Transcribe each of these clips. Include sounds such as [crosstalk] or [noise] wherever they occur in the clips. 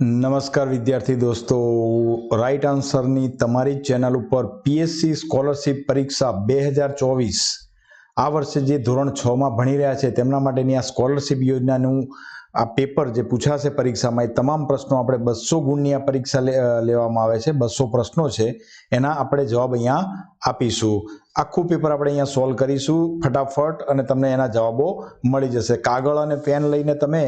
નમસ્કાર વિદ્યાર્થી દોસ્તો. રાઈટ આન્સરની તમારી ચેનલ ઉપર પીએસસી સ્કોલરશિપ પરીક્ષા બે હજાર ચોવીસ આ વર્ષે જે ધોરણ છમાં ભણી રહ્યા છે, તેમના માટેની આ સ્કોલરશિપ યોજનાનું આ પેપર જે પૂછાશે પરીક્ષામાં એ તમામ પ્રશ્નો આપણે બસો ગુણની આ પરીક્ષા લેવામાં આવે છે, બસો પ્રશ્નો છે, એના આપણે જવાબ અહીંયા આપીશું. આખું પેપર આપણે અહીંયા સોલ્વ કરીશું, ફટાફટ, અને તમને એના જવાબો મળી જશે. કાગળ અને પેન લઈને તમે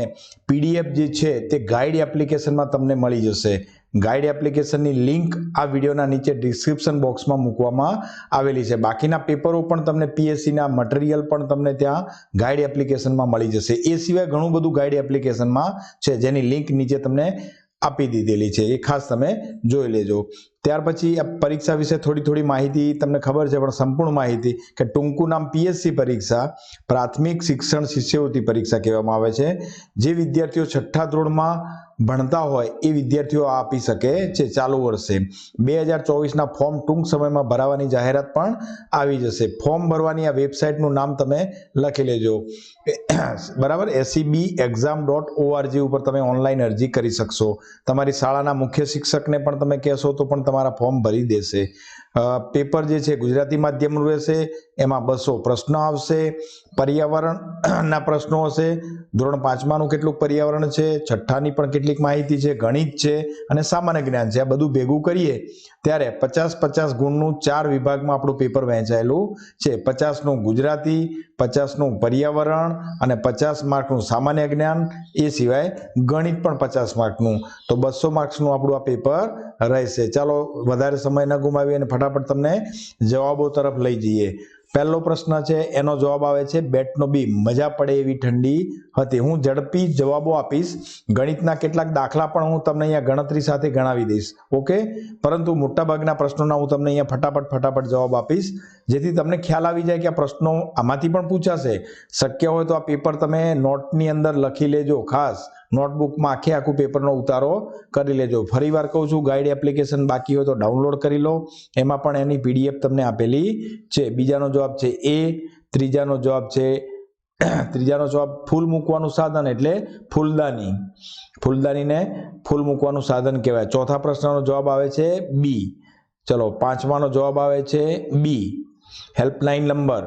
પીડીએફ જે છે તે ગાઈડ એપ્લિકેશનમાં તમને મળી જશે. ગાઈડ એપ્લિકેશનની લિંક આ વિડીયોના નીચે ડિસ્ક્રિપ્શન બોક્સમાં મૂકવામાં આવેલી છે. બાકીના પેપરો પણ તમને પીએસસીના મટીરિયલ પણ તમને ત્યાં ગાઈડ એપ્લિકેશનમાં મળી જશે. એ સિવાય ઘણું બધું ગાઈડ એપ્લિકેશનમાં છે, જેની લિંક નીચે તમને આપી દીધેલી છે. એ ખાસ તમે જોઈ લેજો. ત્યાર પછી આ પરીક્ષા વિશે થોડી થોડી માહિતી તમને ખબર છે, પણ સંપૂર્ણ માહિતી કે ટૂંકું નામ પીએસસી પરીક્ષા પ્રાથમિક શિક્ષણ શિષ્યવૃત્તિ પરીક્ષા કહેવામાં આવે છે. જે વિદ્યાર્થીઓ છઠ્ઠા ધોરણમાં ભણતા હોય એ વિદ્યાર્થીઓ આપી શકે છે. ચાલુ વર્ષે બે હજાર ચોવીસના ફોર્મ ટૂંક સમયમાં ભરાવાની જાહેરાત પણ આવી જશે. ફોર્મ ભરવાની આ વેબસાઇટનું નામ તમે લખી લેજો. [coughs] બરાબર? એસીબી એક્ઝામ ડોટ ઓઆરજી ઉપર તમે ઓનલાઈન અરજી કરી શકશો. તમારી શાળાના મુખ્ય શિક્ષકને પણ તમે કહેશો તો પણ તમારા ફોર્મ ભરી દેશે. પેપર જે છે ગુજરાતી માધ્યમનું રહેશે, એમાં બસો પ્રશ્નો આવશે. પર્યાવરણના પ્રશ્નો હશે. ધોરણ પાંચમાનું કેટલું પર્યાવરણ છે? છઠ્ઠાની પણ કેટલીક માહિતી છે, ગણિત છે અને સામાન્ય જ્ઞાન છે. આ બધું ભેગું કરીએ ત્યારે પચાસ પચાસ ગુણનું ચાર વિભાગમાં આપણું પેપર વહેંચાયેલું છે. પચાસનું ગુજરાતી, પચાસનું પર્યાવરણ અને પચાસ માર્કનું સામાન્ય જ્ઞાન, એ સિવાય ગણિત પણ પચાસ માર્કનું. તો બસો માર્ક્સનું આપણું આ પેપર રહેશે. ચાલો, વધારે સમય ન ગુમાવીએ અને ફટાફટ તમને જવાબો તરફ લઈ જઈએ. પહેલો પ્રશ્ન છે, એનો જવાબ આવે છે, બેટનો બી મજા પડે એવી ઠંડી હતી. હું ઝડપી જવાબો આપીશ. ગણિતના કેટલાક દાખલા પણ હું તમને અહીંયા ગણતરી સાથે ગણાવી દઈશ. ઓકે? પરંતુ મોટાભાગના પ્રશ્નોના હું તમને અહીંયા ફટાફટ ફટાફટ જવાબ આપીશ. જેથી તમને ખ્યાલ આવી જાય કે આ પ્રશ્નો આમાંથી પણ પૂછાશે. શક્ય હોય તો આ પેપર તમે નોટની અંદર લખી લેજો. ખાસ નોટબુકમાં આખે આખું પેપરનો ઉતારો કરી લેજો. ફરીવાર કહું છું ગાઈડ એપ્લિકેશન બાકી હોય તો ડાઉનલોડ કરી લો. એમાં પણ એની પીડીએફ તમને આપેલી છે. બીજાનો જવાબ છે એ ત્રીજાનો જવાબ છે [clears throat] ત્રીજાનો જવાબ ફૂલ મૂકવાનું સાધન એટલે ફૂલદાની. ફૂલદાનીને ફૂલ મૂકવાનું સાધન કહેવાય. ચોથા પ્રશ્નનો જવાબ આવે છે બી ચલો, પાંચમાનો જવાબ આવે છે બી હેલ્પલાઇન નંબર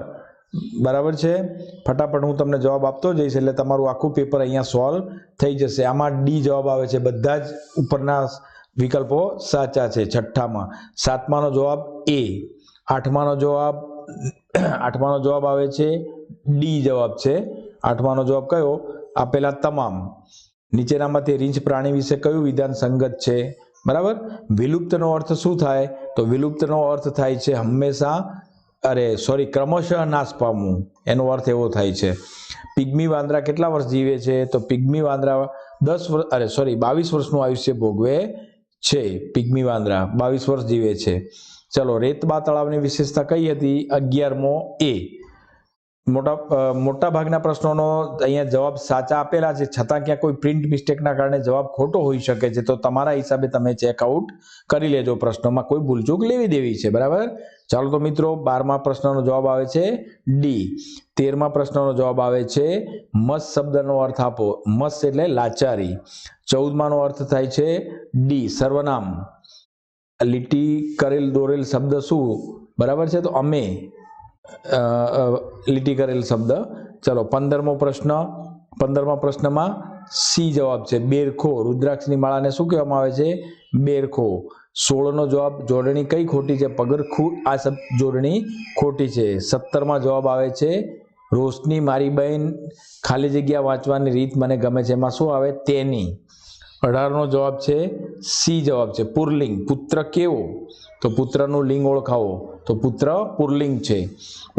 બરાબર છે? ફટાફટ હું તમને જવાબ આપતો જઈશ એટલે તમારું આખું પેપર અહીંયા સોલ્વ થઈ જશે. આમાં ડી જવાબ આવે છે. બધા જ ઉપરના વિકલ્પો સાચા છે. છઠ્ઠામાં સાતમાનો જવાબ એ. આઠમાનો જવાબ [clears throat] આઠમાનો જવાબ આવે છે. ડી જવાબ છે. આઠમાનો જવાબ કયો? આપેલા તમામ. નીચેનામાંથી રીંછ પ્રાણી વિશે કયું વિધાન સંગત છે? બરાબર? વિલુપ્તનો અર્થ શું થાય? તો વિલુપ્તનો અર્થ થાય છે હંમેશા અરે સોરી ક્રમશઃ નાશ પામવું. એનો અર્થ એવો થાય છે, પિગ્મી વાંદરા કેટલા વર્ષ જીવે છે? તો પિગ્મી વાંદરા દસ વર્ષ અરે સોરી બાવીસ વર્ષનું આયુષ્ય ભોગવે છે પિગ્મી વાંદરા. બાવીસ વર્ષ જીવે છે. ચલો રેતબા તળાવની વિશેષતા કઈ હતી? અગિયારમો એ. મોટા મોટા ભાગના પ્રશ્નોનો અહીંયા જવાબ સાચા આપેલા છે, છતાં ક્યાં કોઈ પ્રિન્ટ મિસ્ટેકના કારણે જવાબ ખોટો હોઈ શકે છે. તો તમારા હિસાબે તમે ચેકઆઉટ કરી લેજો પ્રશ્નોમાં. કોઈ ભૂલચૂક લેવી દેવી છે, બરાબર? ચાલો તો મિત્રો બારમા પ્રશ્નનો જવાબ આવે છે ડી તેરમા પ્રશ્નનો જવાબ આવે છે મસ્ત શબ્દનો અર્થ આપો. મસ્ત એટલે લાચારી. ચૌદમાનો અર્થ થાય છે ડી સર્વનામ. લીટી, કરેલ, દોરેલ શબ્દ શું? બરાબર છે? તો અમે લીટી, કરેલ શબ્દ. ચલો, પંદરમો પ્રશ્ન. પંદરમા પ્રશ્નમાં સી જવાબ છે. બેરખો. રુદ્રાક્ષની માળાને શું કહેવામાં આવે છે? બેરખો. સોળનો જવાબ જોડણી કઈ ખોટી છે? પગરખું, આ શબ્દ જોડણી ખોટી છે. સત્તરમાં જવાબ આવે છે, રોશની મારી બહેન ખાલી જગ્યા વાંચવાની રીત મને ગમે છે. એમાં શું આવે? તેની. અઢારનો જવાબ છે, સી જવાબ છે, પુરલિંગ. પુત્ર કેવો? તો પુત્રનું લિંગ ઓળખાવો. તો પુત્ર પુરલિંગ છે.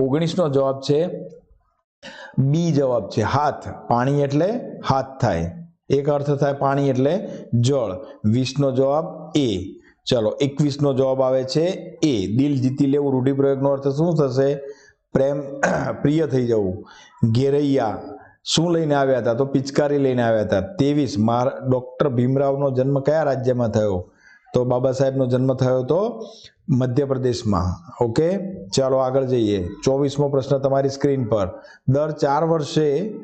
ઓગણીસનો જવાબ છે, બી જવાબ છે, હાથ. પાણી એટલે હાથ થાય. એક અર્થ થાય પાણી એટલે જળ. વીસનો જવાબ એ. ચલો, એકવીસનો જવાબ આવે છે એ. દિલ જીતી લેવું રૂઢિપ્રયોગનો અર્થ શું થશે? પ્રેમ [clears throat] પ્રિય થઈ જવું. ઘેરૈયા, શું લઈને આવ્યા હતા? તો પિચકારી લઈને આવ્યા હતા. ત્રેવીસ, માર, ડૉક્ટર ભીમરાવનો જન્મ કયા રાજ્યમાં થયો? તો બાબા સાહેબનો જન્મ થયો તો મધ્યપ્રદેશમાં. ઓકે? ચાલો આગળ જઈએ. ચોવીસમો પ્રશ્ન તમારી સ્ક્રીન પર. દર ચાર વર્ષે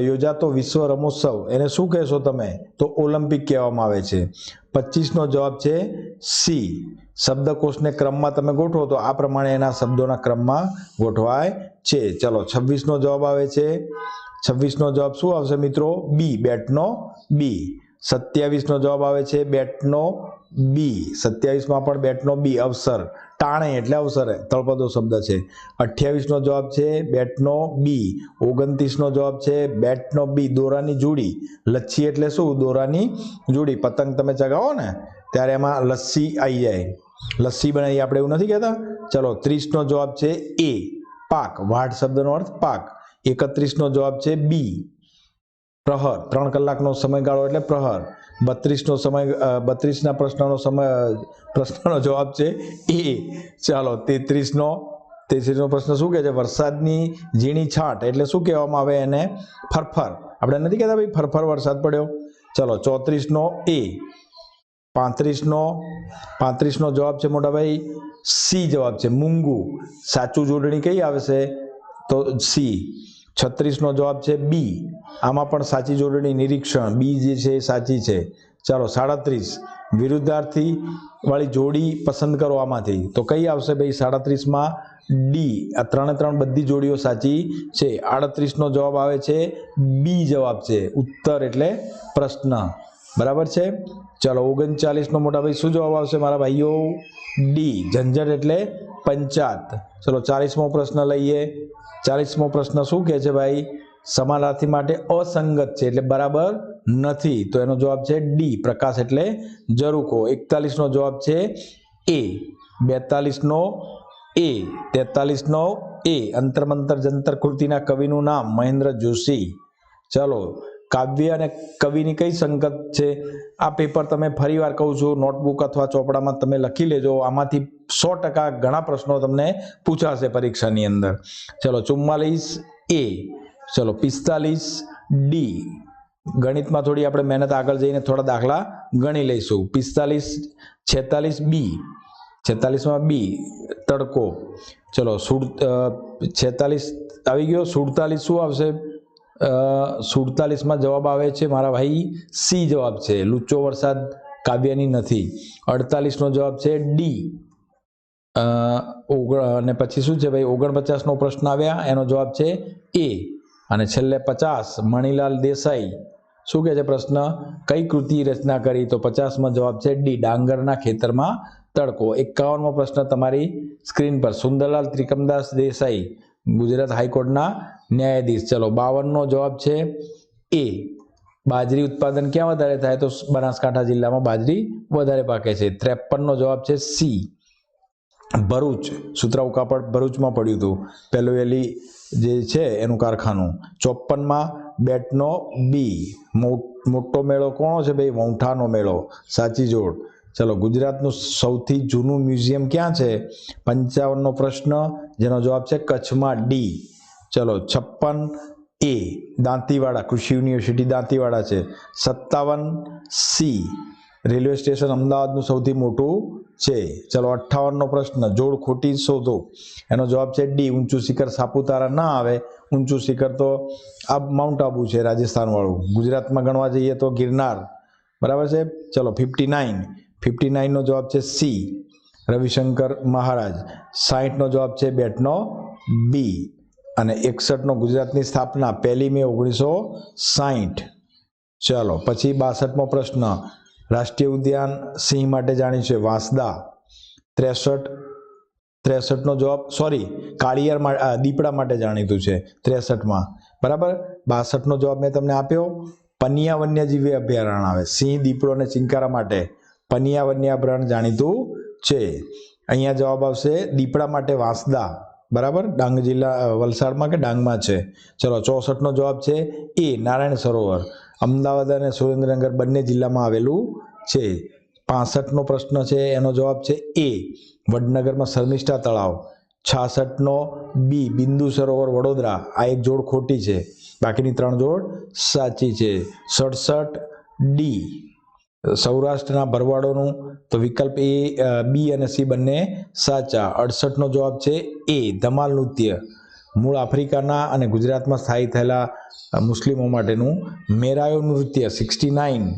યોજાતો વિશ્વ રમોત્સવ. એને શું કહેશો તમે? તો ઓલિમ્પિક કહેવામાં આવે છે. પચીસનો જવાબ છે સી. શબ્દકોશને ક્રમમાં તમે ગોઠવો તો આ પ્રમાણે એના શબ્દોના ક્રમમાં ગોઠવાય છે. ચલો, છવ્વીસનો જવાબ આવે છે. છવ્વીસનો જવાબ શું આવશે મિત્રો? બી, બેટનો બી. સત્યાવીસનો જવાબ આવે છે બેટનો બી. સત્યાવીસમાં પણ બેટનો બી અવસર. ટાણે એટલે અવસર તળપદો શબ્દ છે. અઠ્યાવીસનો જવાબ છે બેટનો બી, ઓગણત્રીસનો જવાબ છે બેટનો બી, દોરાની જોડી. લચ્છી એટલે શું? દોરાની જોડી. પતંગ તમે ચગાવો ને, ત્યારે એમાં લસ્સી આવી જાય. લસ્સી બનાવી આપણે એવું નથી કહેતા? ચલો, ત્રીસનો જવાબ છે એ, પાક. વાઢ શબ્દનો અર્થ પાક. એકત્રીસનો જવાબ છે બી, પ્રહર. ત્રણ કલાકનો સમયગાળો એટલે પ્રહર. બત્રીસનો સમય બત્રીસના પ્રશ્નનો સમય પ્રશ્નનો જવાબ છે એ. ચાલો, તેત્રીસનો તેત્રીસનો પ્રશ્ન શું કહે છે? વરસાદની ઝીણી છાંટ, એટલે શું કહેવામાં આવે એને? ફરફર. આપણે નથી કહેતા ભાઈ, ફરફર વરસાદ પડ્યો. ચલો, ચોત્રીસનો એ. પાંત્રીસનો પાંત્રીસનો જવાબ છે મોટાભાઈ સી જવાબ છે. મૂંગું. સાચું જોડણી કઈ આવશે? તો સી. છત્રીસનો જવાબ છે બી. આમાં પણ સાચી જોડણી નિરીક્ષણ. બી જે છે એ સાચી છે. ચાલો સાડત્રીસ. વિરુદ્ધાર્થી વાળી જોડી પસંદ કરો આમાંથી. તો કઈ આવશે ભાઈ સાડત્રીસમાં? ડી. આ ત્રણે ત્રણ બધી જોડીઓ સાચી છે. આડત્રીસનો જવાબ આવે છે. બી જવાબ છે. ઉત્તર એટલે પ્રશ્ન. બરાબર છે? ચાલો, ઓગણચાલીસનો મોટા ભાઈ શું જવાબ આવશે મારા ભાઈઓ? ડી ઝંઝટ એટલે પંચાત. ચલો, ચાલીસમો પ્રશ્ન લઈએ. ચાલીસમો પ્રશ્ન શું કહે છે ભાઈ? સમાનાર્થી માટે અસંગત છે, એટલે બરાબર નથી. તો એનો જવાબ છે ડી પ્રકાશ એટલે જરૂકો. એકતાલીસનો જવાબ છે એ બેતાલીસનો એ તેતાલીસનો એ અંતરમંતર જંતર કૃતિના કવિનું નામ મહેન્દ્ર જોશી. ચલો કાવ્ય અને કવિની કઈ સંગત છે? આ પેપર તમે ફરીવાર કહું છું નોટબુક અથવા ચોપડામાં તમે લખી લેજો. આમાંથી સો ટકા ઘણા પ્રશ્નો તમને પૂછાશે પરીક્ષાની અંદર. ચલો, ચુમ્માલીસ એ. ચલો, પિસ્તાલીસ ડી. ગણિતમાં થોડી આપણે મહેનત આગળ જઈને થોડા દાખલા ગણી લઈશું. પિસ્તાલીસ, છેતાલીસ બી. છેતાલીસમાં બી. તડકો. ચલો, સુડ છેતાલીસ આવી ગયો. સુડતાલીસ શું આવશે? સુડતાલીસમાં જવાબ આવે છે. મારા ભાઈ સી જવાબ છે. લુચ્ચો વરસાદ કાવ્યની નથી. અડતાલીસનો જવાબ છે ડી અને પછી શું છે ભાઈ? ઓગણપચાસનો પ્રશ્ન આવ્યા. એનો જવાબ છે એ અને છેલ્લે પચાસ. મણિલાલ દેસાઈ. શું કહે છે પ્રશ્ન? કઈ કૃતિ રચના કરી તો પચાસમાં જવાબ છે ડી ડાંગરના ખેતરમાં તડકો. એકાવનમો પ્રશ્ન તમારી સ્ક્રીન પર. સુંદરલાલ ત્રિકમદાસ દેસાઈ, ગુજરાત હાઈકોર્ટના ન્યાયાધીશ, ચલો, બાવનનો જવાબ છે એ. બાજરી ઉત્પાદન ક્યાં વધારે થાય? તો બનાસકાંઠા જિલ્લામાં બાજરી વધારે પાકે છે. ત્રેપનનો જવાબ છે સી. ભરૂચ. સુતરાઉ કાપડ ભરૂચમાં પડ્યું હતું. પહેલું વહેલી જે છે એનું કારખાનું. ચોપનમાં બેટનો બી. મોટો મેળો કોણો છે ભાઈ? મૌઠાનો મેળો. સાચી જોડ. ચલો, ગુજરાતનું સૌથી જૂનું મ્યુઝિયમ ક્યાં છે? પંચાવનનો પ્રશ્ન. જેનો જવાબ છે કચ્છમાં ડી. ચલો, છપ્પન એ દાંતીવાડા, કૃષિ યુનિવર્સિટી દાંતીવાડા છે. સત્તાવન સી રેલવે સ્ટેશન અમદાવાદનું સૌથી મોટું છે. ચલો, અઠ્ઠાવનનો પ્રશ્ન, જોડ ખોટી શોધો. એનો જવાબ છે ડી, ઊંચું શિખર સાપુતારા ના આવે. ઊંચું શિખર તો આ માઉન્ટ આબુ છે, રાજસ્થાનવાળું. ગુજરાતમાં ગણવા જઈએ તો ગિરનાર. બરાબર છે? ચલો, ફિફ્ટી નાઇન. ફિફ્ટી નાઇનનો જવાબ છે સી, રવિશંકર મહારાજ. સાહીઠનો જવાબ છે બેટનો બી. અને એકસઠનો ગુજરાતની સ્થાપના, પહેલી મે ઓગણીસો સાહીઠ. ચાલો, પછી બાસઠમો પ્રશ્ન. રાષ્ટ્રીય ઉદ્યાન સિંહ માટે જાણ્યું છે. વાંસદા. ત્રેસઠ, ત્રેસઠનો જવાબ સોરી કાળિયાર દીપડા માટે જાણીતું છે. ત્રેસઠમાં. બરાબર? બાસઠનો જવાબ મેં તમને આપ્યો. પનિયા વન્યજીવી અભયારણ્ય આવે. સિંહ, દીપડો અને ચિંકારા માટે પનિયા વન્ય અભયારણ્ય જાણીતું છે. અહીંયા જવાબ આવશે દીપડા માટે વાંસદા. બરાબર? ડાંગ જિલ્લા વલસાડમાં કે ડાંગમાં છે? ચલો, ચોસઠનો જવાબ છે એ, નારાયણ સરોવર. અમદાવાદ અને સુરેન્દ્રનગર બંને જિલ્લામાં આવેલું છે. પાસઠનો પ્રશ્ન છે, એનો જવાબ છે એ. વડનગરમાં શર્મિષ્ઠા તળાવ. છાસઠનો બી, બિંદુ સરોવર વડોદરા. આ એક જોડ ખોટી છે. બાકીની ત્રણ જોડ સાચી છે. સડસઠ ડી. સૌરાષ્ટ્રના ભરવાડોનું તો વિકલ્પ એ બી અને સી બંને સાચા. અડસઠનો જવાબ છે એ, ધમાલ નૃત્ય. મૂળ આફ્રિકાના અને ગુજરાતમાં સ્થાયી થયેલા મુસ્લિમો માટેનું મેરાયો નૃત્ય, સિક્સટી નાઇન.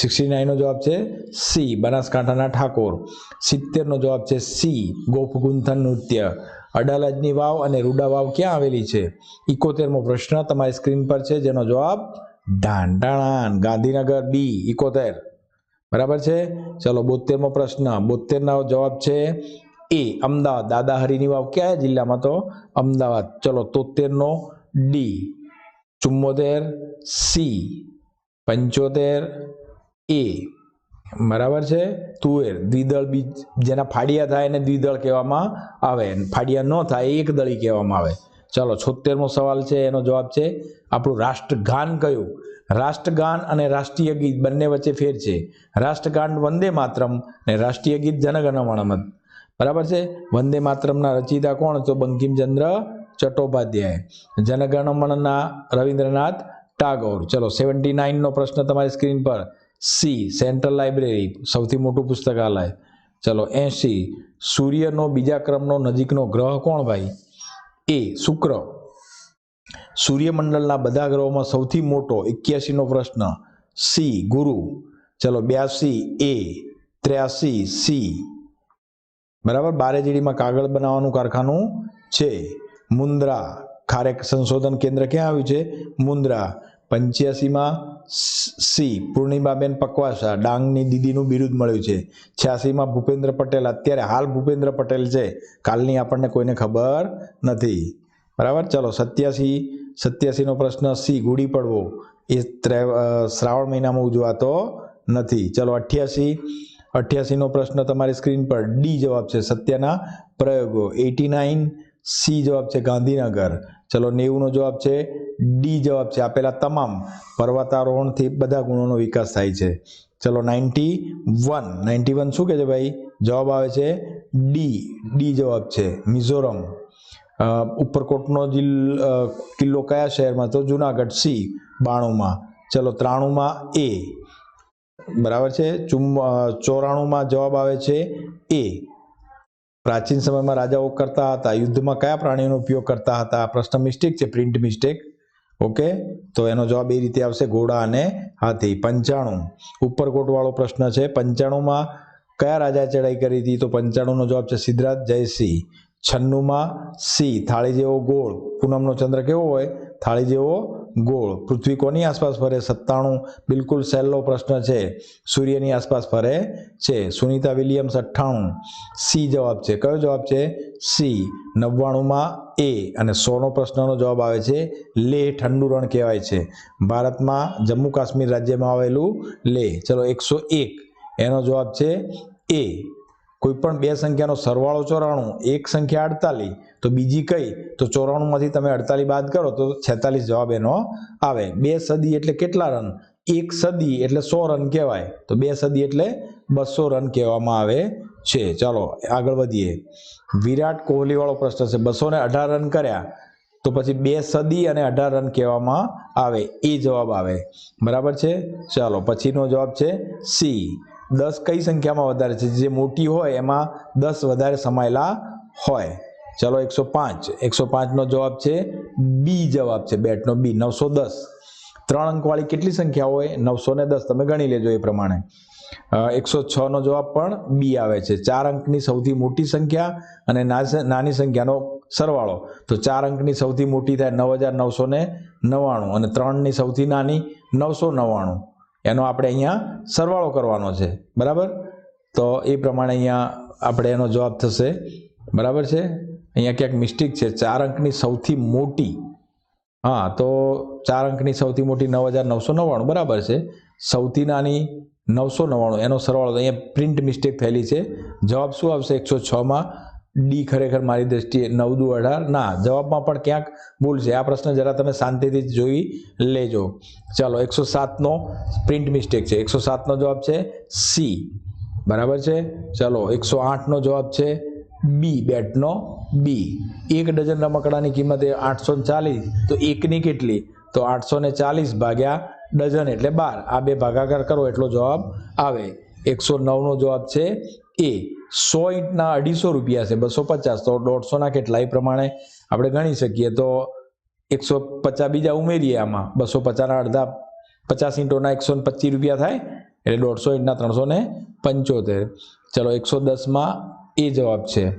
સિક્સટી નાઇનનો જવાબ છે સી, બનાસકાંઠાના ઠાકોર. સિત્તેરનો જવાબ છે સી, ગોપગુંથન નૃત્ય. અડાલજની વાવ અને રૂડા વાવ ક્યાં આવેલી છે? ઇકોતેરમો પ્રશ્ન તમારી સ્ક્રીન પર છે, જેનો જવાબ ઢાંઢાણાન ગાંધીનગર બી, ઇકોતેર. બરાબર છે? ચલો, બોતેરમો પ્રશ્ન. બોતેરનો જવાબ છે એ, અમદાવાદ. દાદા હરિની વાવ કયા જિલ્લામાં તો? અમદાવાદ. ચલો, તોતેરનો ડી, ચુમ્મોતેર સી, પંચોતેર એ. બરાબર છે? તુવેર. દ્વિદળ બીજ, જેના ફાડિયા થાય એને દ્વિદળ કહેવામાં આવે. ફાડિયા ન થાય એકદળી કહેવામાં આવે. ચાલો, છોતેરમો સવાલ છે, એનો જવાબ છે આપણું રાષ્ટ્રગાન કયું? રાષ્ટ્રગાન અને રાષ્ટ્રીય ગીત બંને વચ્ચે ફેર છે. રાષ્ટ્રગાન વંદે માતરમ અને રાષ્ટ્રીય ગીત જનગણમણમત બરાબર છે? વંદે માતરમના રચિતા કોણ તો? બંકિમચંદ્ર ચટ્ટોપાધ્યાય. જનગણમણના રવિન્દ્રનાથ ટાગોર. ચલો, સેવન્ટી નાઇનનો પ્રશ્ન તમારી સ્ક્રીન પર. સી, સેન્ટ્રલ લાઇબ્રેરી, સૌથી મોટું પુસ્તકાલય. ચલો, એંશી, સૂર્યનો બીજા ક્રમનો નજીકનો ગ્રહ કોણ ભાઈ? એ, શુક્ર. સૂર્યમંડળના બધા ગ્રહોમાં સૌથી મોટો એક્યાસીનો પ્રશ્ન સી, ગુરુ. ચલો, બ્યાસી, એ, ત્ર્યાસી, સી. બરાબર? બારેજીડીમાં કાગળ બનાવવાનું કારખાનું છે. મુન્દ્રા ખારેક સંશોધન કેન્દ્ર ક્યાં આવ્યું છે? મુન્દ્રા પંચ્યાસીમાં સી, પૂર્ણિમાબેન પકવાસા, ડાંગની દીદીનું બિરુદ મળ્યું છે. છ્યાસીમાં ભૂપેન્દ્ર પટેલ, અત્યારે હાલ ભૂપેન્દ્ર પટેલ છે. કાલની આપણને કોઈને ખબર નથી. બરાબર? ચલો, સત્યાસી, સત્યાસીનો પ્રશ્ન સી, ગુડી પડવો. એ શ્રાવણ મહિનામાં ઉજવાતો નથી. ચલો, અઠ્યાસી, અઠ્યાસીનો પ્રશ્ન તમારી સ્ક્રીન પર. ડી જવાબ છે સત્યના પ્રયોગો. એટી નાઇન, સી જવાબ છે ગાંધીનગર. ચલો, નેવુંનો જવાબ છે ડી જવાબ છે. આપેલા તમામ પર્વતારોહણથી બધા ગુણોનો વિકાસ થાય છે. ચલો, નાઇન્ટી વન. નાઇન્ટી વન શું કહે છે ભાઈ? જવાબ આવે છે ડી. ડી જવાબ છે મિઝોરમ. ઉપરકોટનો જિલ્લ કિલ્લો કયા શહેરમાં તો જુનાગઢ સી, બાણુંમાં. ચલો ત્રાણુંમાં એ. બરાબર છે? ચુમ ચોરાણુંમાં જવાબ આવે છે એ. પ્રાચીન સમયમાં રાજાઓ કરતા હતા. યુદ્ધમાં કયા પ્રાણીઓનો ઉપયોગ કરતા હતા? આ પ્રશ્ન મિસ્ટેક છે, પ્રિન્ટ મિસ્ટેક. ઓકે? તો એનો જવાબ એ રીતે આવશે, ઘોડા અને હાથી. પંચાણું. ઉપરકોટવાળો પ્રશ્ન છે, પંચાણુંમાં કયા રાજાએ ચડાઈ કરી હતી? તો પંચાણુંનો જવાબ છે સિદ્ધરાજ જયસિંહ. છન્નુંમાં સી, થાળી જેવો ગોળ. પૂનમનો ચંદ્ર કેવો હોય? થાળી જેવો ગોળ. પૃથ્વી કોની આસપાસ ફરે? સત્તાણું. બિલકુલ સહેલો પ્રશ્ન છે. સૂર્યની આસપાસ ફરે છે. સુનિતા વિલિયમ્સ અઠ્ઠાણું. સી જવાબ છે. કયો જવાબ છે? સી. નવ્વાણુંમાં એ. અને સોનો પ્રશ્નનો જવાબ આવે છે. લેહ ઠંડુ રણ કહેવાય છે. ભારતમાં જમ્મુ કાશ્મીર રાજ્યમાં આવેલું લેહ ચલો એકસો એક. એનો જવાબ છે એ. કોઈ પણ બે સંખ્યાનો સરવાળો ચોરાણું, એક સંખ્યા અડતાલીસ, તો બીજી કઈ? તો ચોરાણુંમાંથી તમે અડતાલીસ બાદ કરો તો છેતાલીસ જવાબ એનો આવે. બે સદી એટલે કેટલા રન? એક સદી એટલે સો રન કહેવાય. તો બે સદી એટલે બસો રન કહેવામાં આવે છે. ચાલો, આગળ વધીએ. વિરાટ કોહલી વાળો પ્રશ્ન છે. બસો ને અઢાર રન કર્યા, તો પછી બે સદી અને અઢાર રન કહેવામાં આવે. એ જવાબ આવે. બરાબર છે? ચાલો, પછીનો જવાબ છે સી. દસ કઈ સંખ્યામાં વધારે છે? જે મોટી હોય, એમાં દસ વધારે સમાયેલા હોય. ચલો, એકસો પાંચ. એકસો પાંચનો જવાબ છે બી જવાબ છે બેટનો બી નવસો દસ. ત્રણ અંકવાળી કેટલી સંખ્યા હોય? નવસો ને દસ. તમે ગણી લેજો એ પ્રમાણે. એકસો છનો જવાબ પણ બી આવે છે. ચાર અંકની સૌથી મોટી સંખ્યા અને નાની સંખ્યાનો સરવાળો. તો ચાર અંકની સૌથી મોટી થાય નવ હજાર નવસો ને નવ્વાણું અને ત્રણની સૌથી નાની નવસો નવ્વાણું. એનો આપણે અહીંયા સરવાળો કરવાનો છે. બરાબર? તો એ પ્રમાણે અહીંયા આપણે એનો જવાબ થશે. બરાબર છે? અહીંયા ક્યાંક મિસ્ટેક છે. ચાર અંકની સૌથી મોટી. હા, તો ચાર અંકની સૌથી મોટી નવ હજાર નવસો નવ્વાણું. બરાબર છે? સૌથી નાની નવસો નવ્વાણું. એનો સરવાળો અહીંયા પ્રિન્ટ મિસ્ટેક થયેલી છે. જવાબ શું આવશે? એકસો છમાં ડી ખરેખર મારી દ્રષ્ટિએ નવ દુ અઢાર? ના, જવાબમાં પણ ક્યાંક ભૂલ છે. આ પ્રશ્ન જરા તમે શાંતિથી જોઈ લેજો. ચાલો, એકસો સાતનો પ્રિન્ટ મિસ્ટેક છે. એકસો સાતનો જવાબ છે સી બરાબર છે? ચાલો, એકસો આઠનો જવાબ છે બી બેટનો બી એક ડઝન રમકડાની કિંમત એ આઠસો ચાલીસ. તો એકની કેટલી? તો આઠસો ને ચાલીસ ભાગ્યા ડઝન એટલે બાર. આ બે ભાગાકાર કરો, એટલો જવાબ આવે. એકસો નવનો જવાબ છે એ સો ઇંટના અઢીસો રૂપિયા છે, બસો પચાસ, તો દોઢસોના કેટલાય પ્રમાણે આપણે ગણી શકીએ. તો એકસો પચાસ બીજા ઉમેરીએ આમાં. બસો પચાસના અડધા પચાસ ઈંટોના એકસો ને પચીસ રૂપિયા થાય, એટલે દોઢસો ઈંટના ત્રણસો ને પંચોતેર. ચલો, એકસો દસમાં એ જવાબ છે.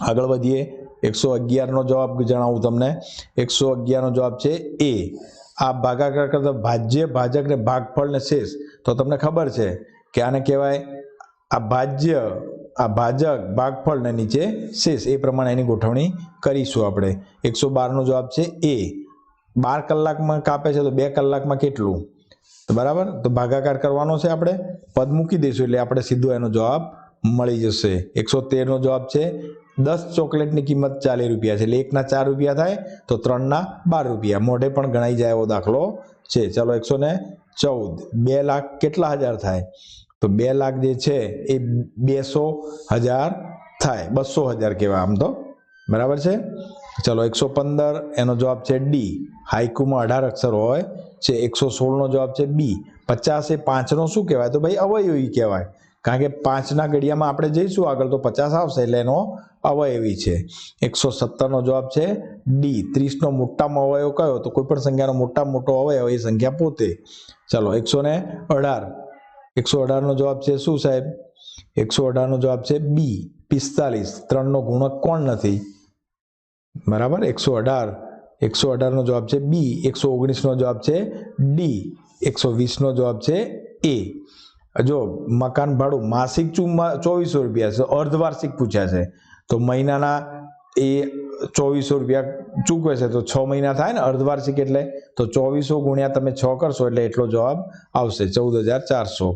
આગળ વધીએ. એકસો અગિયારનો જવાબ જણાવું તમને. એકસો અગિયારનો જવાબ છે એ. આ ભાગાકાર કરતા ભાજ્ય ભાજક ને ભાગફળ ને શેષ. તો તમને ખબર છે કે આને કહેવાય આ ભાજ્ય આ ભાજક ભાગફળ ને નીચે શેષ. એ પ્રમાણે એની ગોઠવણી કરીશું આપણે. એકસો બારનો જવાબ છે એ. બાર કલાકમાં કાપે છે તો બે કલાકમાં કેટલું? તો બરાબર? તો ભાગાકાર કરવાનો છે આપણે. પદ મૂકી દઈશું એટલે આપણે સીધો એનો જવાબ મળી જશે. એકસો તેરનો જવાબ છે દસ ચોકલેટની કિંમત ચાલીસ રૂપિયા છે. એટલે એકના ચાર રૂપિયા થાય તો ત્રણના બાર રૂપિયા. મોઢે પણ ગણાઈ જાય એવો દાખલો છે. ચાલો એકસો ને ચૌદ. બે લાખ કેટલા હજાર થાય? તો બે લાખ જે છે એ બેસો હજાર થાય. બસો હજાર કહેવાય આમ તો. બરાબર છે? ચલો એકસો પંદર, એનો જવાબ છે ડી હાઈકુમાં અઢાર અક્ષર હોય છે, એકસો સોળનો જવાબ છે બી પચાસ એ પાંચનો શું કહેવાય? તો ભાઈ અવયવી કહેવાય. કારણ કે પાંચના ઘડિયામાં આપણે જઈશું આગળ તો પચાસ આવશે એટલે એનો અવયવી છે. એકસો સત્તરનો જવાબ છે ડી ત્રીસનો મોટામાં અવયવ કયો? તો કોઈ પણ સંખ્યાનો મોટા મોટો અવયવ એ સંખ્યા પોતે. ચલો એકસો ને અઢાર. એકસો અઢારનો જવાબ છે શું સાહેબ? એકસો અઢારનો જવાબ છે બી પિસ્તાલીસ. ત્રણનો ગુણક કોણ નથી? બરાબર? એકસો અઢાર. એકસો અઢારનો જવાબ છે બી એકસો ઓગણીસનો જવાબ છે ડી એકસો વીસનો જવાબ છે એ જો મકાન ભાડું માસિક ચોવીસો રૂપિયા છે. અર્ધવાર્ષિક પૂછ્યા છે. તો મહિનાના એ ચોવીસો રૂપિયા ચૂકવે છે, તો છ મહિના થાય ને અર્ધવાર્ષિક એટલે તો ચોવીસો ગુણ્યા તમે છ કરશો એટલે એટલો જવાબ આવશે ચૌદ હજાર ચારસો.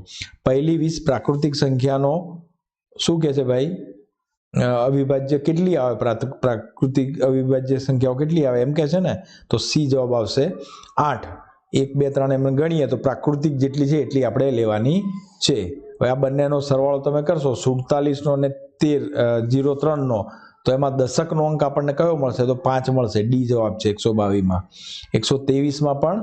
પહેલી વીસ પ્રાકૃતિક સંખ્યાનો શું કહે છે ભાઈ? અવિભાજ્ય કેટલી આવે? પ્રાકૃતિક અવિભાજ્ય સંખ્યાઓ કેટલી આવે? એમ કહે છે ને, તો સી જવાબ આવશે આઠ. એક, બે, ત્રણ એમ ગણીએ તો પ્રાકૃતિક જેટલી છે એટલી આપણે લેવાની છે. હવે આ બંનેનો સરવાળો તમે કરશો, સુડતાલીસનો અને તેર જીરો ત્રણનો. તો એમાં દશકનો અંક આપણને કયો મળશે? તો પાંચ મળશે. ડી જવાબ છે એકસો બાવીસમાં. એકસો ત્રેવીસમાં પણ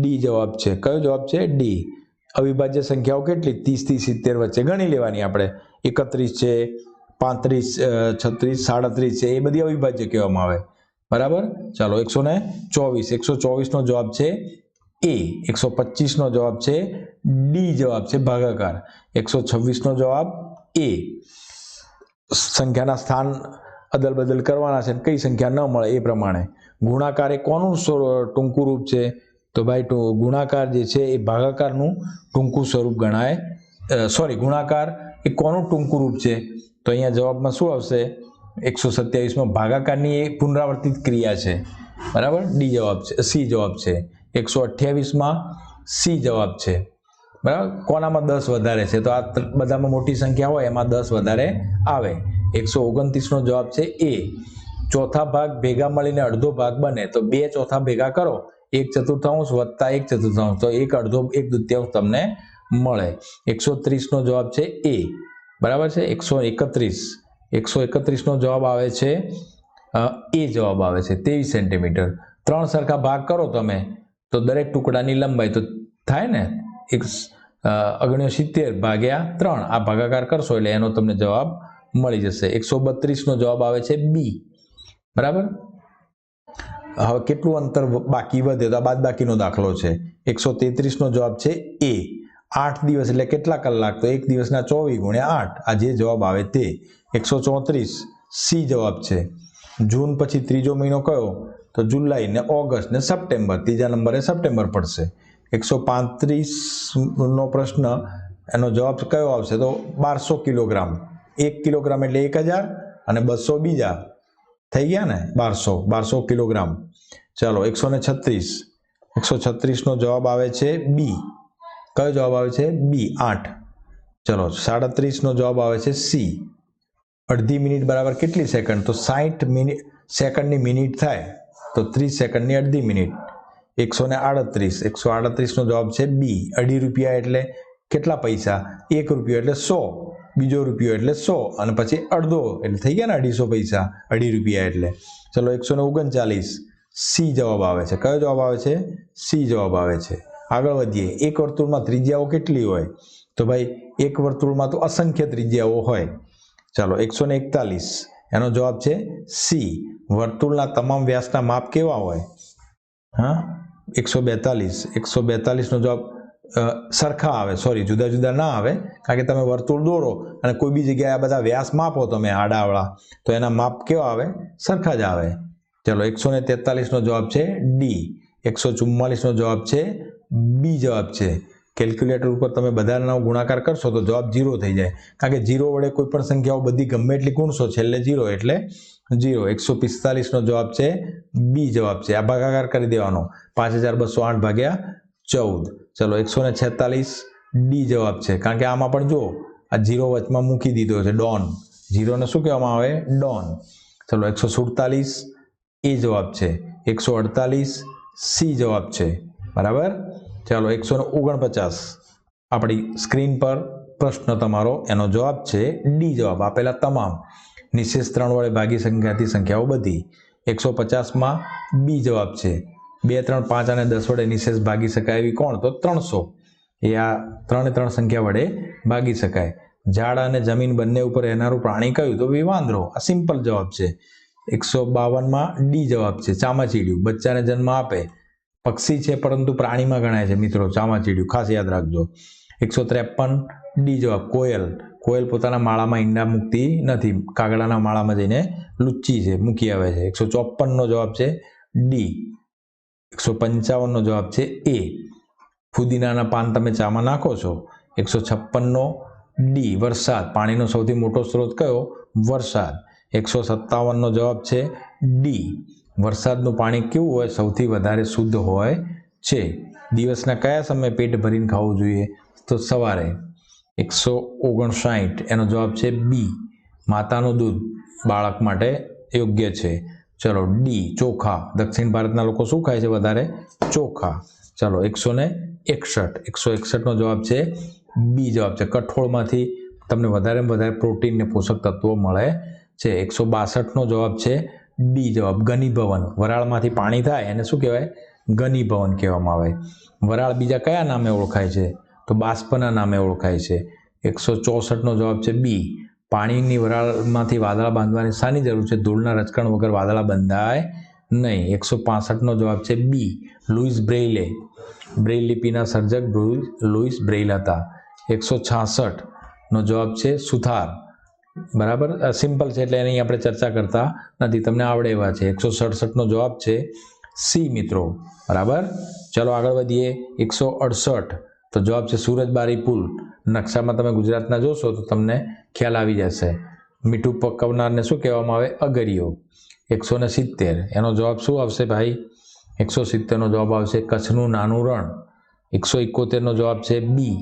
ડી જવાબ છે. કયો જવાબ છે? ડી. અવિભાજ્ય સંખ્યાઓ કેટલી? ત્રીસથી સિત્તેર વચ્ચે ગણી લેવાની આપણે. એકત્રીસ છે, પાંત્રીસ છત્રીસ, સાડત્રીસ છે. એ બધી અવિભાજ્ય કહેવામાં આવે. બરાબર? ચાલો, એકસો ને ચોવીસ. એકસો ચોવીસનો જવાબ છે એ. એકસો પચીસનો જવાબ છે ડી જવાબ છે ભાગાકાર. એકસો છવ્વીસનો જવાબ એ. સંખ્યાના સ્થાન અદલ બદલ કરવાના છે કઈ સંખ્યા ન મળે એ પ્રમાણે. ગુણાકાર એ કોનું ટૂંકું રૂપ છે? તો ભાઈ ગુણાકાર જે છે એ ભાગાકારનું ટૂંકું સ્વરૂપ ગણાય. સોરી ગુણાકાર એ કોનું ટૂંકું રૂપ છે? તો અહીંયા જવાબમાં શું આવશે? એકસો સત્યાવીસમાં ભાગાકારની એ પુનરાવર્તિત ક્રિયા છે. બરાબર? ડી જવાબ છે, સી જવાબ છે. એકસો અઠ્યાવીસમાં સી જવાબ છે. બરાબર? કોનામાં દસ વધારે છે? તો આ બધામાં મોટી સંખ્યા હોય, એમાં દસ વધારે આવે. એકસો ઓગણત્રીસનો જવાબ છે એ. ચોથા ભાગ ભેગા મળીને અડધો ભાગ બને તો બે ચોથા ભેગા કરો. એક ચતુર્થાંશ વત્તા એક ચતુર્થાંશ તો એક અડધો, એક દૃત્યાંશ તમને મળે. એકસો ત્રીસનો જવાબ છે એ. બરાબર છે? એકસો એકત્રીસ. એકસો એકત્રીસનો જવાબ આવે છે એ જવાબ આવે છે, ત્રેવીસ સેન્ટીમીટર. ત્રણ સરખા ભાગ કરો તમે તો દરેક ટુકડાની લંબાઈ તો થાય ને? એક ઓગણસિત્તેર ભાગ્યા ત્રણ. આ ભાગાકાર કરશો એટલે એનો તમને જવાબ મળી જશે. એકસો બત્રીસનો જવાબ આવે છે બી બરાબર? હવે કેટલું અંતર બાકી વધે તો આ બાદ બાકીનો દાખલો છે. એકસો તેત્રીસનો જવાબ છે એ આઠ દિવસ એટલે કેટલા કલાક? તો એક દિવસના ચોવીસ ગુણ્યા આઠ. આ જે જવાબ આવે તે. એકસો ચોત્રીસ. સી જવાબ છે. જૂન પછી ત્રીજો મહિનો કયો? તો જુલાઈ ને ઓગસ્ટ ને સપ્ટેમ્બર. ત્રીજા નંબરે સપ્ટેમ્બર પડશે. એકસો પાંત્રીસનો પ્રશ્ન, એનો જવાબ કયો આવશે? તો બારસો કિલોગ્રામ. એક કિલોગ્રામ એટલે એક હજાર અને બસો બીજા. થઈ ગયા ને? બારસો. બારસો કિલોગ્રામ. ચાલો, એકસો ને છત્રીસ. એકસો છત્રીસનો જવાબ આવે છે બી કયો જવાબ આવે છે? બી આઠ. ચલો, સાડત્રીસનો જવાબ આવે છે સી અડધી મિનિટ બરાબર કેટલી સેકન્ડ? તો સાઠ મિનિટ, સેકન્ડની મિનિટ થાય, તો ત્રીસ સેકન્ડની અડધી મિનિટ. એકસો ને આડત્રીસ. એકસો આડત્રીસનો જવાબ છે બી અઢી રૂપિયા એટલે કેટલા પૈસા? એક રૂપિયો એટલે સો. બીજો રૂપિયો એટલે સો અને પછી અડધો એટલે થઈ ગયા ને અઢીસો પૈસા, અઢી રૂપિયા એટલે. ચલો એકસો ને ઓગણચાલીસ. સી જવાબ આવે છે. કયો જવાબ આવે છે? સી જવાબ આવે છે. આગળ વધીએ. એક વર્તુળમાં ત્રિજ્યાઓ કેટલી હોય? તો ભાઈ, એક વર્તુળમાં તો અસંખ્ય ત્રિજ્યાઓ હોય. ચાલો, એકસો ને એકતાલીસ. એનો જવાબ છે સી. વર્તુળના તમામ વ્યાસના માપ કેવા હોય? હા? એકસો બેતાલીસ. એકસો બેતાલીસનો જવાબ સરખા આવે. સોરી જુદા જુદા ના આવે. કારણ કે તમે વર્તુળ દોરો અને કોઈ બી જગ્યાએ આ બધા વ્યાસ માપો તમે આડાવાળા, તો એના માપ કેવા આવે? સરખા જ આવે. ચલો, એકસો ને તેતાલીસનો જવાબ છે ડી એકસો ચુમ્માલીસનો જવાબ છે બી જવાબ છે. કેલ્ક્યુલેટર ઉપર તમે બધાનો ગુણાકાર કરશો તો જવાબ જીરો થઈ જાય. કારણ કે જીરો વડે કોઈ પણ સંખ્યાઓ બધી ગમે એટલી ગુણશો, છેલ્લે જીરો એટલે જીરો એકસો પિસ્તાલીસનો જવાબ છે બી જવાબ છે. આ ભાગાકાર કરી દેવાનો. પાંચ હજાર બસો આઠ ભાગ્યા ચૌદ. ચલો, એકસો ને છેતાલીસ ડી જવાબ છે. કારણ કે આમાં પણ જુઓ આ જીરો વચમાં મૂકી દીધો છે, ડોન. જીરોને શું કહેવામાં આવે? ડોન. ચલો, એકસો સુડતાલીસ એ જવાબ છે. એકસો અડતાલીસ સી જવાબ છે. બરાબર? ચાલો, એકસો ને ઓગણપચાસ. આપણી સ્ક્રીન પર પ્રશ્ન તમારો, એનો જવાબ છે ડી જવાબ. આપેલા તમામ નિશેષ ત્રણ વડે ભાગી સંખ્યાથી સંખ્યાઓ બધી. એકસો પચાસમાં બી જવાબ છે. બે, ત્રણ, પાંચ અને દસ વડે નિશેષ ભાગી શકાય એવી કોણ? તો ત્રણસો. એ આ ત્રણે, ત્રણ સંખ્યા વડે ભાગી શકાય. ઝાડ અને જમીન બંને ઉપર રહેનારું પ્રાણી કયું? તો વિવાંદ્રો આ સિમ્પલ જવાબ છે. એકસો બાવનમાં ડી જવાબ છે. ચામાચીડિયું. બચ્ચાને જન્મ આપે. પક્ષી છે પરંતુ પ્રાણીમાં ગણાય છે. મિત્રો, ચામાચીડિયું. ખાસ યાદ રાખજો. એકસો ત્રેપન ડી જવાબ. કોયલ. કોયલ પોતાના માળામાં ઈંડા મૂકતી નથી. કાગડાના માળામાં જઈને લુચ્ચી છે. મૂકી આવે છે. એકસો ચોપનનો જવાબ છે ડી. એકસો પંચાવનનો જવાબ છે એ. ફુદીનાના પાન તમે ચામાં નાખો છો. એકસો છપ્પનનો ડી, વરસાદ. પાણીનો સૌથી મોટો સ્ત્રોત કયો? વરસાદ. એકસો સત્તાવનનો જવાબ છે ડી. વરસાદનું પાણી કેવું હોય? સૌથી વધારે શુદ્ધ હોય છે. દિવસના કયા સમયે પેટ ભરીને ખાવું જોઈએ? તો સવારે એકસો ઓગણસાઠ એનો જવાબ છે બી. માતાનું દૂધ બાળક માટે યોગ્ય છે. ચલો ડી ચોખા. દક્ષિણ ભારતના લોકો શું ખાય છે વધારે? ચોખા. ચલો એકસો ને એકસઠ. એકસો એકસઠનો જવાબ છે બી જવાબ છે. કઠોળમાંથી તમને વધારે વધારે પ્રોટીન ને પોષક તત્વો મળે છે. એકસો બાસઠનો જવાબ છે ડી જવાબ. ગનીભવન વરાળમાંથી પાણી થાય, એને શું કહેવાય? ગનીભવન કહેવામાં આવે. વરાળ બીજા કયા નામે ઓળખાય છે? તો બાષ્પના નામે ઓળખાય છે. એકસો ચોસઠનો જવાબ છે બી પાણીની વરાળમાંથી વાદળા બાંધવાની શાની જરૂર છે? ધૂળના રચકણ વગર વાદળા બંધાય નહીં. એકસો પાસઠનો જવાબ છે બી. લુઈસ બ્રેઇલે. બ્રેઇલ લિપિના સર્જક લુઈસ બ્રેઇલ હતા. એકસો છાસઠનો જવાબ છે સુથાર. બરાબર? સિમ્પલ છે એટલે એની આપણે ચર્ચા કરતા નથી. તમને આવડે એવા છે. એકસો સડસઠનો જવાબ છે સી, મિત્રો. બરાબર? ચલો આગળ વધીએ. એકસો અડસઠ તો જવાબ છે સુરજબારી પુલ. નકશામાં તમે ગુજરાતના જોશો તો તમને ખ્યાલ આવી જશે. મીઠું પકવનારને શું કહેવામાં આવે? અગરિયો એકસો ને સિત્તેર. એનો જવાબ શું આવશે ભાઈ? એકસો સિત્તેરનો જવાબ આવશે કચ્છનું નાનું રણ. એકસો એકોતેરનો જવાબ છે બી.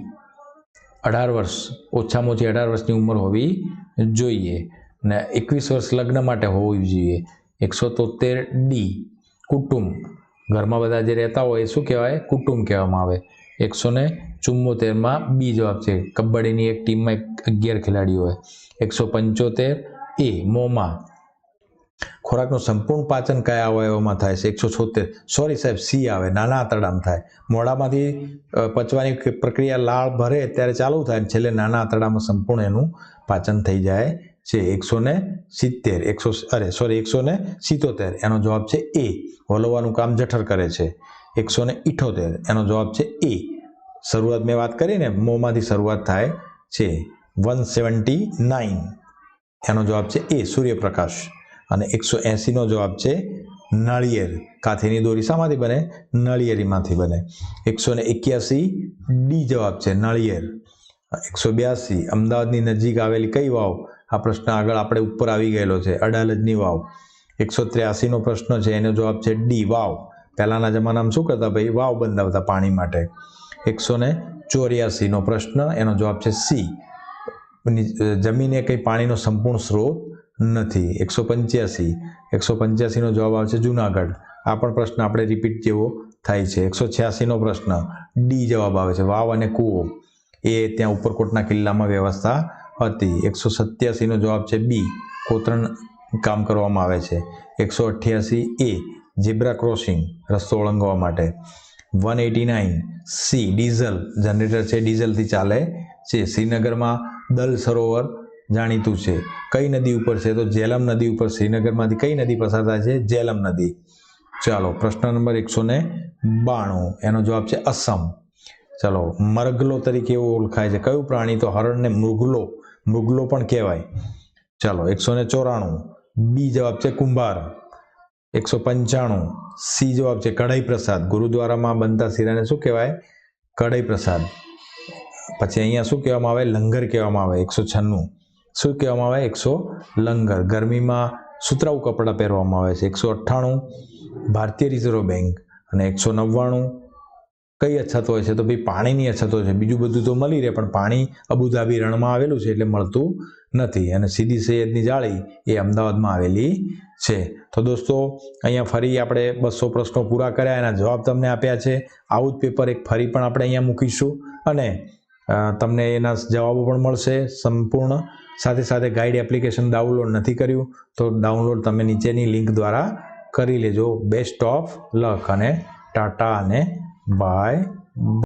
અઢાર વર્ષ. ઓછામાં ઓછી અઢાર વર્ષની ઉંમર હોવી જોઈએ ને એકવીસ વર્ષ લગ્ન માટે હોવી જોઈએ. એકસો તોતેર ડી. કુટુંબ. ઘરમાં બધા જે રહેતા હોય એ શું કહેવાય? કુટુંબ કહેવામાં આવે. એકસો ને ચુમ્મોતેરમાં બી જવાબ છે. કબડ્ડીની એક ટીમમાં અગિયાર ખેલાડીઓ હોય. એકસો પંચોતેર એ મોમાં ખોરાકનું સંપૂર્ણ પાચન કયા અવયવમાં થાય છે? એકસો છોતેર. સોરી સાહેબ, સી આવે. નાના આંતરડામાં થાય. મોડામાંથી પચવાની પ્રક્રિયા લાળ ભરે ત્યારે ચાલુ થાય છેલ્લે નાના આંતરડામાં સંપૂર્ણ એનું પાચન થઈ જાય છે. એકસો ને સિત્તેર. એકસો, અરે સોરી એકસો ને સિત્તોતેર. એનો જવાબ છે એ. વલોવાનું કામ જઠર કરે છે. એકસો ને ઇઠોતેર. એનો જવાબ છે એ. શરૂઆત મેં વાત કરી ને, મોંમાંથી શરૂઆત થાય છે વન સેવન્ટી નાઇન. એનો જવાબ છે એ, સૂર્યપ્રકાશ. અને એકસો એંસીનો જવાબ છે નળિયેર. કાથીની દોરી શામાંથી બને? નળિયેરીમાંથી બને. એકસો ને એક્યાસી ડી જવાબ છે નળિયેર. એકસો બ્યાસી. અમદાવાદની નજીક આવેલી કઈ વાવ? આ પ્રશ્ન આગળ આપણે ઉપર આવી ગયેલો છે. અડાલજની વાવ. એકસો ત્ર્યાસીનો પ્રશ્ન છે. એનો જવાબ છે ડી, વાવ. પહેલાંના જમાનામાં શું કરતા ભાઈ, વાવ બંધાવતા પાણી માટે. એકસો ને ચોર્યાસીનો પ્રશ્ન, એનો જવાબ છે સી. જમીન કંઈ પાણીનો સંપૂર્ણ સ્ત્રોત નથી. એકસો પંચ્યાસી. એકસો પંચ્યાસીનો જવાબ આવશે જુનાગઢ. આ પણ પ્રશ્ન આપણે રિપીટ જેવો થાય છે. એકસો છ્યાસીનો પ્રશ્ન, ડી જવાબ આવે છે. વાવ અને કૂવો. એ ત્યાં ઉપરકોટના કિલ્લામાં વ્યવસ્થા હતી. એકસો સત્યાસીનો જવાબ છે બી. કોતરણ કામ કરવામાં આવે છે. એકસો અઠ્યાસી એ. ઝીબ્રા ક્રોસિંગ રસ્તો ઓળંગવા માટે. One eighty nine C, diesel. Generator છે, ડીઝલથી ચાલે છે. શ્રીનગરમાં દલ સરોવર જાણીતું છે. કઈ નદી ઉપર છે તો જેલમ નદી ઉપર. શ્રીનગરમાંથી કઈ નદી પસાર થાય છે? જેલમ નદી. ચાલો, પ્રશ્ન નંબર એકસો ને બાણું. એનો જવાબ છે અસમ. ચાલો મરગલો તરીકે એવું ઓળખાય છે. કયું પ્રાણી તો હરણને મૃગલો મૃગલો પણ કહેવાય. ચાલો, એકસો ને ચોરાણું. બી જવાબ છે કુંભાર. એકસો પંચાણું. સી જવાબ છે કઢાઈ પ્રસાદ. ગુરુદ્વારામાં બનતા શીરાને શું કહેવાય? કઢાઈ પ્રસાદ. પછી અહીંયા શું કહેવામાં આવે? લંગર કહેવામાં આવે. એકસો છન્નું. શું કહેવામાં આવે? એકસો લંગર. ગરમીમાં સુતરાઉ કપડાં પહેરવામાં આવે છે. એકસો અઠ્ઠાણું ભારતીય રિઝર્વ બેંક અને એકસો નવ્વાણું કઈ અછત હોય છે? તો ભાઈ પાણીની અછત હોય છે. બીજું બધું તો મળી રહે, પણ પાણી અબુધાબી રણમાં આવેલું છે એટલે મળતું નથી. અને સીધી સૈયદની જાળી એ અમદાવાદમાં આવેલી છે. તો દોસ્તો, અહીંયા ફરી આપણે બસો પ્રશ્નો પૂરા કર્યા, એના જવાબ તમને આપ્યા છે. આવું જ પેપર એક ફરી પણ આપણે અહીંયા મૂકીશું. અને તમને એના જવાબો પણ મળશે સંપૂર્ણ. સાથે સાથે ગાઈડ એપ્લિકેશન ડાઉનલોડ નથી કર્યું, તો ડાઉનલોડ તમે નીચેની લિંક દ્વારા કરી લેજો. બેસ્ટ ઓફ લક અને ટાટા અને by